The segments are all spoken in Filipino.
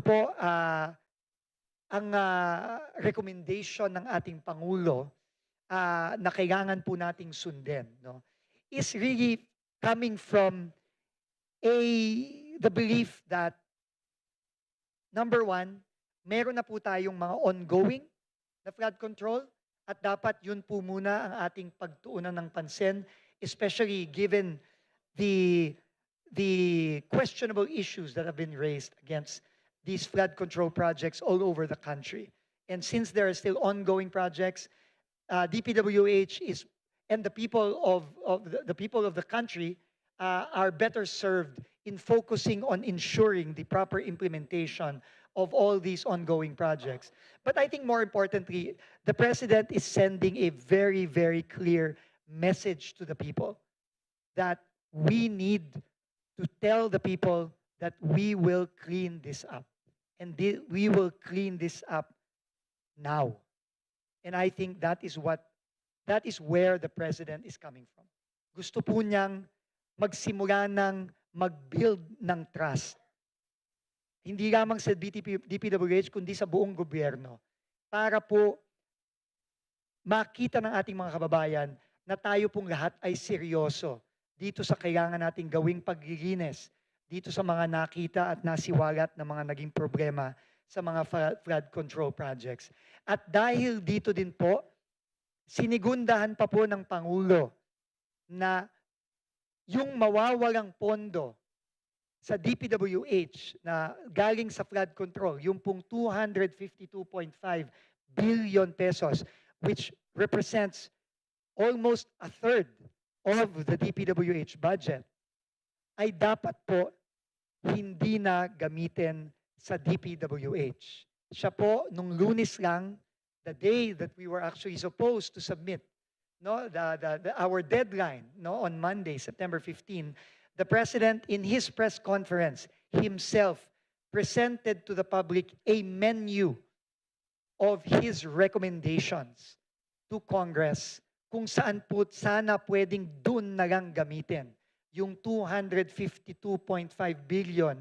po, ah, ang ah, recommendation ng ating Pangulo ah, na kailangan po nating sundin no, is really coming from a the belief that number one, meron na po tayong mga ongoing na flood control at dapat yun po muna ang ating pagtuunan ng pansin, especially given the the questionable issues that have been raised against these flood control projects all over the country. And since there are still ongoing projects, uh, DPWH is and the people of, of the, the people of the country uh, are better served in focusing on ensuring the proper implementation of all these ongoing projects. But I think more importantly, the president is sending a very, very clear message to the people that we need to tell the people that we will clean this up. And we will clean this up now. And I think that is what, that is where the president is coming from. Gusto po niyang magsimula ng mag-build ng trust. Hindi lamang sa DTP, DPWH, kundi sa buong gobyerno. Para po makita ng ating mga kababayan na tayo pong lahat ay seryoso dito sa kailangan nating gawing paglilinis, dito sa mga nakita at nasiwalat na mga naging problema sa mga flood control projects. At dahil dito din po, sinigundahan pa po ng Pangulo na yung mawawalang pondo sa DPWH na galing sa flood control, yung pong 252.5 billion pesos, which represents almost a third of the DPWH budget, ay dapat po hindi na gamitin sa DPWH. Siya po, nung lunes lang, the day that we were actually supposed to submit no, the, the, the, our deadline no, on Monday, September 15, the President, in his press conference, himself presented to the public a menu of his recommendations to Congress kung saan po sana pwedeng dun na lang gamitin yung 252.5 billion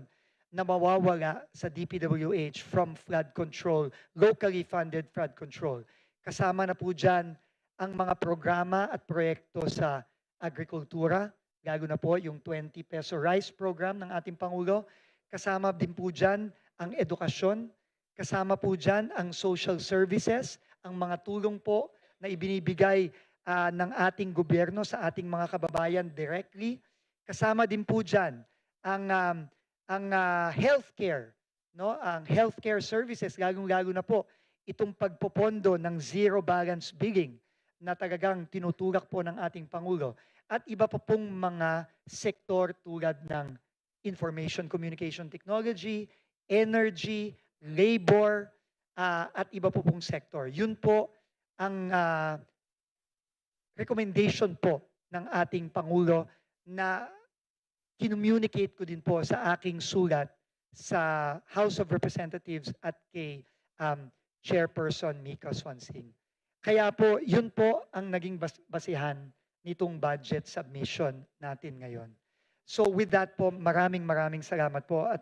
na mawawala sa DPWH from flood control, locally funded flood control. Kasama na po dyan ang mga programa at proyekto sa agrikultura, lalo na po yung 20 peso rice program ng ating Pangulo. Kasama din po dyan ang edukasyon, kasama po dyan ang social services, ang mga tulong po na ibinibigay ah, ng ating gobyerno sa ating mga kababayan directly. Kasama din po dyan ang, um, ang ah, healthcare, no? ang healthcare services, lalong-lalo na po itong pagpopondo ng zero balance billing na talagang tinutulak po ng ating Pangulo at iba pa pong mga sektor tulad ng information communication technology, energy, labor, ah, at iba po pong sektor. Yun po ang ah, recommendation po ng ating Pangulo na kinommunicate ko din po sa aking sulat sa House of Representatives at kay um, Chairperson Mika Swansing. Kaya po, yun po ang naging bas- basihan nitong budget submission natin ngayon. So with that po, maraming maraming salamat po at